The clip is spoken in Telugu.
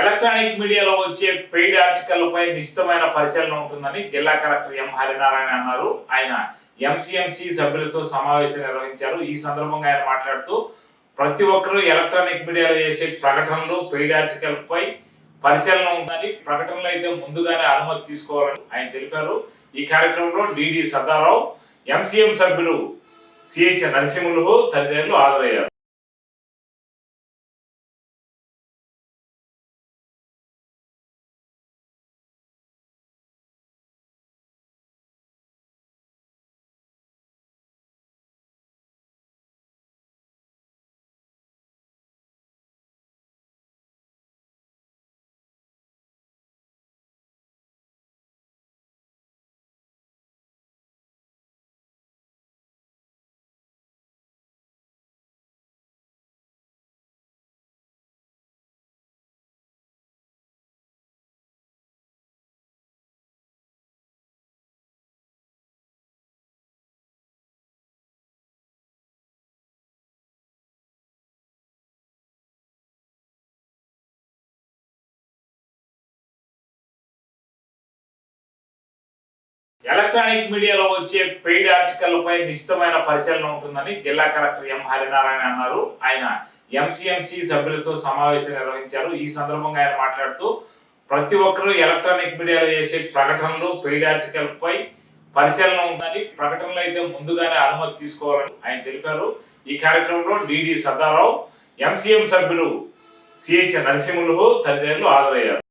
ఎలక్ట్రానిక్ మీడియాలో వచ్చే పెయిడ్ ఆర్టికల్పై నిశ్చితమైన పరిశీలన ఉంటుందని జిల్లా కలెక్టర్ ఎం హరినారాయణ అన్నారు. ఆయన ఎంసీఎంసీ సభ్యులతో సమావేశం నిర్వహించారు. ఈ సందర్భంగా ఆయన మాట్లాడుతూ ప్రతి ఒక్కరూ ఎలక్ట్రానిక్ మీడియాలో చేసే ప్రకటనలు పెయిడ్ ఆర్టికల్పై పరిశీలన ఉందని ప్రకటనలు అయితే ముందుగానే అనుమతి తీసుకోవాలని ఆయన తెలిపారు. ఈ కార్యక్రమంలో డిడి సదారావు ఎంసీఎం సభ్యులు సిహెచ్ నరసింహులు తదితరులు హాజరయ్యారు. ఎలక్ట్రానిక్ మీడియాలో వచ్చే పెయిడ్ ఆర్టికల్పై నిశ్చితమైన పరిశీలన ఉంటుందని జిల్లా కలెక్టర్ ఎం హరినారాయణ అన్నారు. ఆయన ఎంసీఎంసీ సభ్యులతో సమావేశం నిర్వహించారు. ఈ సందర్భంగా ఆయన మాట్లాడుతూ ప్రతి ఒక్కరూ ఎలక్ట్రానిక్ మీడియాలో చేసే ప్రకటనలు పెయిడ్ ఆర్టికల్పై పరిశీలన ఉందని ప్రకటనలు అయితే ముందుగానే అనుమతి తీసుకోవాలని ఆయన తెలిపారు. ఈ కార్యక్రమంలో డిడి సదారావు ఎంసీఎం సభ్యులు సిహెచ్ నరసింహులు తదితరులు హాజరయ్యారు.